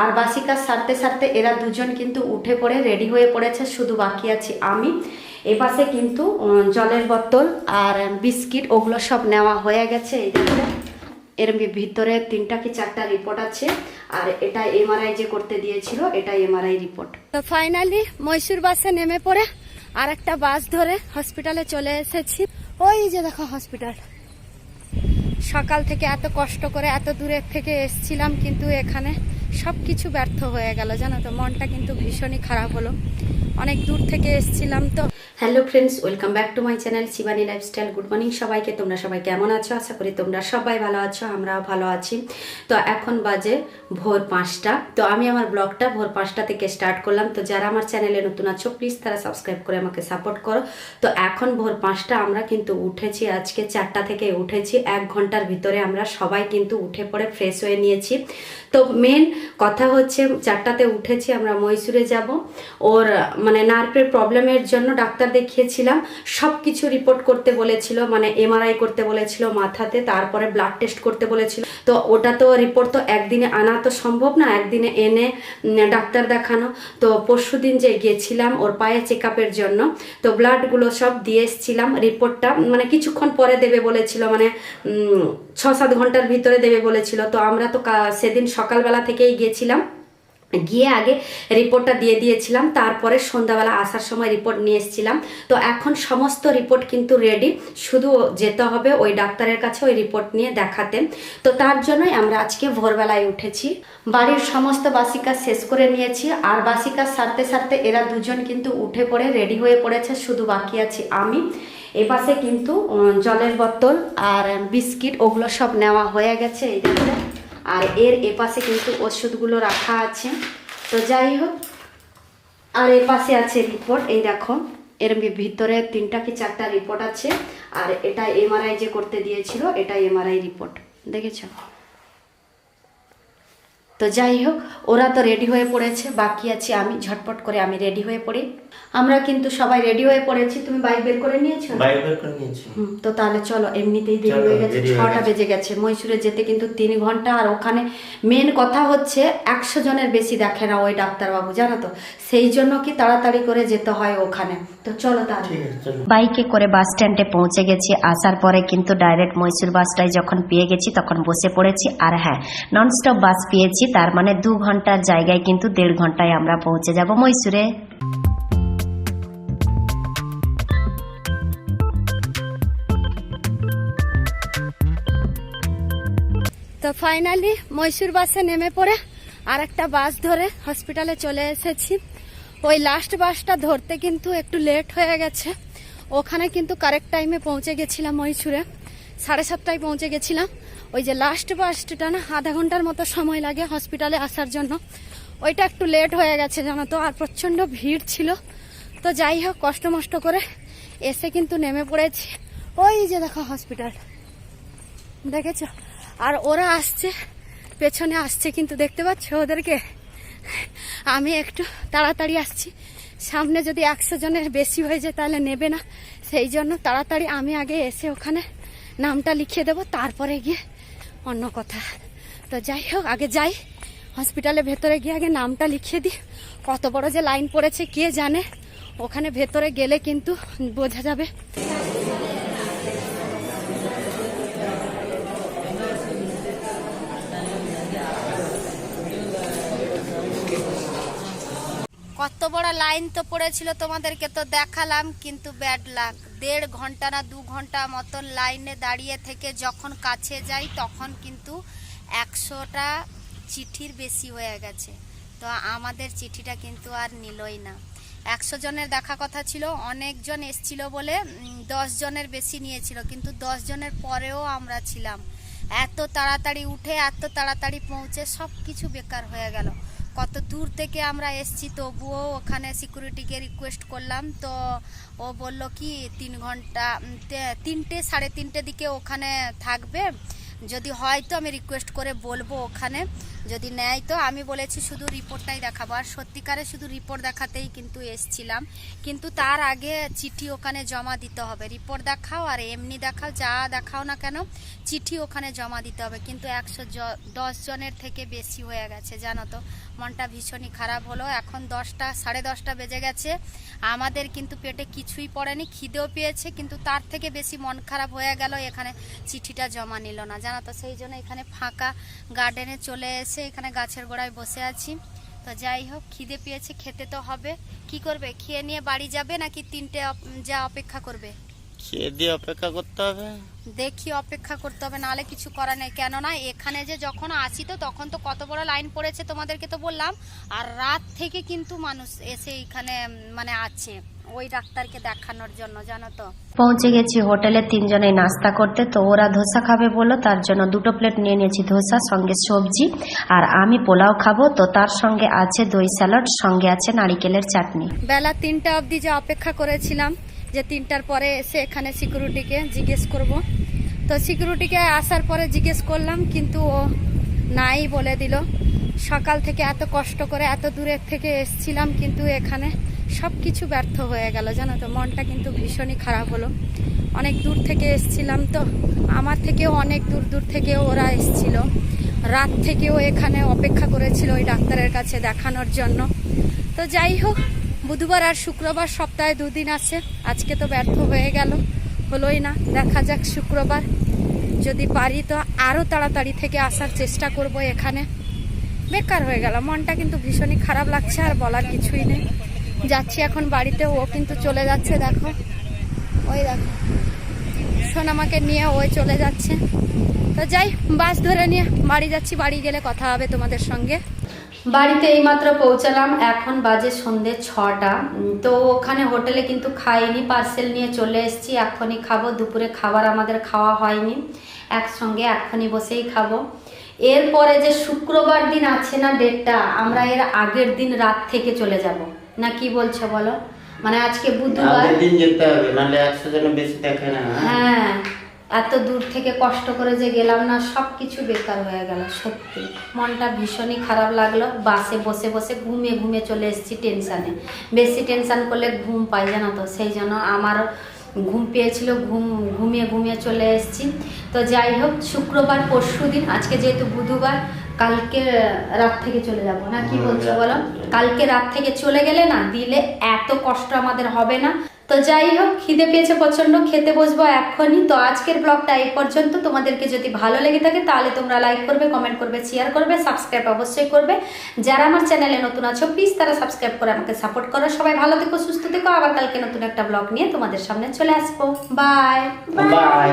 আর বাসি কাজ সারতে সারতে এরা দুজন কিন্তু উঠে পড়ে রেডি হয়ে পড়েছে, শুধু বাকি আছি আমি। এপাশে কিন্তু জলের বোতল আর বিস্কিট, ওগুলো সব নেওয়া হয়ে গেছে। এই এর ভিতরে তিনটা কি চারটা রিপোর্ট আছে। আর এটা এমআরআই যে করতে দিয়েছিল, এটা এমআরআই রিপোর্ট তো ফাইনালি মৈশুর বাসে নেমে পড়ে, আর একটা বাস ধরে হসপিটালে চলে এসেছি। ওই যে দেখো হসপিটাল সকাল থেকে এত কষ্ট করে এত দূরের থেকে এসছিলাম কিন্তু এখানে। সব কিছু ব্যর্থ হয়ে গেল, জানো তো। মনটা কিন্তু ভীষণই খারাপ হলো। অনেক দূর থেকে এসছিলাম তো। Hello friends, welcome back to my channel Shivani lifestyle. Good morning সবাইকে। তোমরা সবাই কেমন আছো? আশা করি তোমরা সবাই ভালো আছো, আমরাও ভালো আছি। তো এখন বাজে ভোর পাঁচটা। তো আমি আমার ব্লগটা ভোর পাঁচটা থেকে স্টার্ট করলাম। তো যারা আমার চ্যানেলে নতুন আছো, প্লিজ তারা সাবস্ক্রাইব করে আমাকে সাপোর্ট করো। তো এখন ভোর পাঁচটা, আমরা কিন্তু উঠেছি, আজকে চারটা থেকে উঠেছি। এক ঘণ্টার ভিতরে আমরা সবাই কিন্তু উঠে পড়ে ফ্রেশ হয়ে নিয়েছি। তো মেন কথা হচ্ছে চারটাতে উঠেছি, আমরা মহীশূরে যাব। ওর মানে নার্ভের প্রবলেমের জন্য ডাক্তার দেখিয়েছিলাম। সব কিছু রিপোর্ট করতে বলেছিল মানে এমআরআই করতে বলেছিল মাথাতে, তারপরে ব্লাড টেস্ট করতে বলেছিল। তো ওটা তো রিপোর্ট তো একদিনে আনা তো সম্ভব না, একদিনে এনে ডাক্তার দেখানো। তো পরশু দিন যে গেছিলাম ওর পায়ে চেক আপের জন্য, তো ব্লাডগুলো সব দিয়ে এসছিলাম রিপোর্টটা মানে কিছুক্ষণ পরে দেবে বলেছিল মানে ছ সাত ঘণ্টার ভিতরে দেবে বলেছিল। তো আমরা তো সেদিন সকালবেলা থেকেই গিয়েছিলাম। গিয়ে আগে রিপোর্টটা দিয়ে দিয়েছিলাম, তারপরে সন্ধ্যাবেলা আসার সময় রিপোর্ট নিয়ে এসেছিলাম। তো এখন সমস্ত রিপোর্ট কিন্তু রেডি শুধু যেতে হবে ওই ডাক্তারের কাছে ওই রিপোর্ট নিয়ে দেখাতে। তো তার জন্যই আমরা আজকে ভোরবেলায় উঠেছি। বাড়ির সমস্ত বাসিকা শেষ করে নিয়েছি, আর বাসি কাজ সারতে সারতে এরা দুজন কিন্তু উঠে পড়ে রেডি হয়ে পড়েছে, শুধু বাকি আছি আমি। এপাশে কিন্তু জলের বোতল আর, বিস্কিট, ওগুলো সব নেওয়া হয়ে গেছে, এই আর এর এপাশে কিন্তু ওষুধগুলো রাখা আছে। তো যাই হোক, আর এ পাশে আছে রিপোর্ট এই দেখো, এর ভিতরে তিনটা কি চারটা রিপোর্ট আছে। আর এটা এমআরআই যে করতে দিয়েছিল, এটা এমআরআই রিপোর্ট দেখেছ? তো যাই হোক ওরা তো রেডি হয়ে পড়েছে। বাকি আছি আমি ঝটপট করে আমি রেডি হয়ে পড়ি। আমরা কিন্তু সবাই রেডি হয়ে পড়েছি। তুমি বাইক বের করে নিয়েছো? বাইরে বের করে নিয়েছি। হুম, তো তাহলে চলো এমনিতেই দেরি হয়ে গেছে। দেরি হয়ে ছটা বেজে গেছে। মহীশূরে যেতে কিন্তু তিন ঘণ্টা আর ওখানে মেন কথা হচ্ছে একশো জনের বেশি দেখে না ওই ডাক্তারবাবু জানো তো? সেই জন্য কি তাড়াতাড়ি করে যেতে হয় ওখানে। তো চলো তাহলে। ঠিক আছে চলো। বাইকে করে বাস স্ট্যান্ডে পৌঁছে গেছি। আসার পরে কিন্তু ডাইরেক্ট মৈসুর বাসটাই যখন পেয়ে গেছি তখন বসে পড়েছি। আর হ্যাঁ ননস্টপ বাস পেয়েছি। তার মানে দু ঘণ্টার জায়গায় কিন্তু দেড় ঘন্টায় আমরা পৌঁছে যাব মৈসুরে তো ফাইনালি মৈশুর বাসে নেমে পড়ে আর একটা বাস ধরে হসপিটালে চলে এসেছি। ওই লাস্ট বাসটা ধরতে কিন্তু একটু লেট হয়ে গেছে। ওখানে কিন্তু কারেক্ট টাইমে পৌঁছে গেছিলাম মহীশূরে। সাড়ে সাতটায় পৌঁছে গেছিলাম। ওই যে লাস্ট বাসটা না, আধা ঘণ্টার মতো সময় লাগে হসপিটালে আসার জন্য। ওইটা একটু লেট হয়ে গেছে জানো তো, আর প্রচণ্ড ভিড় ছিল। তো যাই হোক, কষ্ট মষ্ট করে এসে কিন্তু নেমে পড়েছি। ওই যে দেখো হসপিটাল দেখেছ? আর ওরা আসছে, পেছনে আসছে কিন্তু দেখতে পাচ্ছ ওদেরকে? আমি একটু তাড়াতাড়ি আসছি। সামনে যদি একশো জনের বেশি হয়ে যায় তাহলে নেবে না। সেই জন্য তাড়াতাড়ি আমি আগে এসে ওখানে নামটা লিখিয়ে দেবো, তারপরে গিয়ে অন্য কথা। তো যাই হোক, আগে যাই। হসপিটালে ভেতরে গিয়ে আগে নামটা লিখিয়ে দিই। কত বড় যে লাইন পড়েছে, কে জানে? ওখানে ভেতরে গেলে কিন্তু বোঝা যাবে। কত বড় লাইন তো পড়েছিল তোমাদেরকে তো দেখালাম, কিন্তু ব্যাড লাক। দেড় ঘণ্টা না দু ঘণ্টা মতন লাইনে দাঁড়িয়ে থেকে যখন কাছে যাই, তখন কিন্তু একশোটা চিঠির বেশি হয়ে গেছে। তো আমাদের চিঠিটা কিন্তু আর নিলই না। একশো জনের দেখা কথা ছিল অনেকজন এসছিল বলে দশ জনের বেশি নিয়েছিল, কিন্তু দশ জনের পরেও আমরা ছিলাম। এত তাড়াতাড়ি উঠে, এত তাড়াতাড়ি পৌঁছে সব কিছু বেকার হয়ে গেল। কত দূর থেকে আমরা এসছি, তবুও ওখানে সিকিউরিটিকে রিকোয়েস্ট করলাম। তো ও বলল কি, তিন ঘণ্টা তিনটে, সাড়ে তিনটে দিকে ওখানে থাকবে। যদি হয় তো আমি রিকোয়েস্ট করে বলব ওখানে। যদি নেয় তো আমি বলেছি শুধু রিপোর্টটাই দেখাবো। আর সত্যিকারে শুধু রিপোর্ট দেখাতেই কিন্তু এসছিলাম। কিন্তু তার আগে চিঠি ওখানে জমা দিতে হবে। রিপোর্ট দেখাও আর এমনি দেখাও, যা দেখাও না কেন, চিঠি ওখানে জমা দিতে হবে। কিন্তু একশো দশ জনের থেকে বেশি হয়ে গেছে, জানো তো। মনটা ভীষণই খারাপ হলো। এখন দশটা, সাড়ে দশটা বেজে গেছে। আমাদের কিন্তু পেটে কিছুই পড়েনি, খিদেও পেয়েছে, কিন্তু তার থেকে বেশি মন খারাপ হয়ে গেল। এখানে চিঠিটা জমা নিল না। জানো তো সেই জন্য এখানে ফাঁকা গার্ডেনে চলে এসে এখানে গাছের গোড়ায় বসে আছি। তো যাই হোক খিদে পেয়েছে খেতে তো হবে। কি করবে? খেয়ে নিয়ে বাড়ি যাবে নাকি তিনটে যা অপেক্ষা করবে? খেয়ে দিয়ে অপেক্ষা করতে হবে। দেখি অপেক্ষা করতে হবে নাহলে কিছু করার নেই। কেননা এখানে যে যখন আসি তো তখন তো কত বড় লাইন পড়েছে তোমাদেরকে তো বললাম। আর রাত থেকে কিন্তু মানুষ এসে এখানে মানে আছে। ওই ডাক্তারকে দেখানোর জন্য জানো তো। পৌঁছে গেছি হোটেলে তিনজনে নাস্তা করতে। তো ওরা ধোসা খাবে বলল তার জন্য দুটো প্লেট নিয়ে নিয়েছি ধোসা সঙ্গে সবজি। আর আমি পোলাও খাব তো তার সঙ্গে আছে দই স্যালাড সঙ্গে আছে নারিকেলের চাটনি। বেলা তিনটা অবধি যে অপেক্ষা করেছিলাম যে তিনটার পরে এসে এখানে সিকিউরিটিকে জিজ্ঞেস করব। তো সিকিউরিটিকে আসার পরে জিজ্ঞেস করলাম কিন্তু ও নাই বলে দিল। সকাল থেকে এত কষ্ট করে এত দূরের থেকে এসছিলাম কিন্তু এখানে। সব কিছু ব্যর্থ হয়ে গেল, জানো তো। মনটা কিন্তু ভীষণই খারাপ হলো। অনেক দূর থেকে এসছিলাম তো। আমার থেকেও অনেক দূর দূর থেকে ওরা এসছিল। রাত থেকেও এখানে অপেক্ষা করেছিল ওই ডাক্তারের কাছে দেখানোর জন্য। তো যাই হোক, বুধবার আর শুক্রবার সপ্তাহে দুদিন আছে। আজকে তো ব্যর্থ হয়ে গেল। হলোই না, দেখা যাক শুক্রবার। যদি পারি তো আরও তাড়াতাড়ি থেকে আসার চেষ্টা করব এখানে। বেকার হয়ে গেল মনটা কিন্তু ভীষণই খারাপ লাগছে, আর বলার কিছুই নেই। যাচ্ছি এখন বাড়িতে, ও কিন্তু চলে যাচ্ছে, দেখো। ওই দেখো। সোনামাকে নিয়ে ওই চলে যাচ্ছে। তো যাই, বাস ধরে নিয়ে বাড়ি যাচ্ছি, বাড়ি গেলে কথা হবে তোমাদের সঙ্গে। বাড়িতে এইমাত্র পৌঁছালাম, এখন বাজে সন্ধে ছটা। তো ওখানে হোটেলে কিন্তু খাইনি, পার্সেল নিয়ে চলে এসেছি এখনই খাব। দুপুরে খাবার আমাদের খাওয়া হয়নি, একসঙ্গে এখনই বসেই খাব। এরপরে যে শুক্রবার দিন আছে না ডেটটা, আমরা এর আগের দিন রাত থেকে চলে যাব। না কি বলছো বলো? মানে আজকে বুধবার দিন যেতে হবে নাহলে একশো জনের বেশি দেখে না হ্যাঁ? হ্যাঁ এত দূর থেকে কষ্ট করে যে গেলাম না সব কিছু বেকার হয়ে গেল সত্যি। মনটা ভীষণই খারাপ লাগল বাসে বসে বসে ঘুমে ঘুমে চলে এসেছি টেনশানে। বেশি টেনশান করলে ঘুম পাই জানো তো? সেই জন্য আমার ঘুম পেয়েছিল ঘুম ঘুমিয়ে ঘুমিয়ে চলে এসেছি। তো যাই হোক শুক্রবার পরশু দিন আজকে যেহেতু বুধবার কালকে রাত থেকে চলে যাব না? কি বলছো বলো? কালকে রাত থেকে চলে গেলে না দিলে এত কষ্ট আমাদের হবে না। তো যাই হোক খিদে পেয়েছে প্রচণ্ড খেতে বসবো এখনই তো আজকের ব্লগটা এই পর্যন্ত। তোমাদেরকে যদি ভালো লেগে থাকে তাহলে তোমরা লাইক করবে কমেন্ট করবে শেয়ার করবে সাবস্ক্রাইব অবশ্যই করবে। যারা আমার চ্যানেলে নতুন আছো প্লিজ তারা সাবস্ক্রাইব করে আমাকে সাপোর্ট করো। সবাই ভালো থেকো সুস্থ থেকো। আবার কালকে নতুন একটা ব্লগ নিয়ে তোমাদের সামনে চলে আসব। Bye bye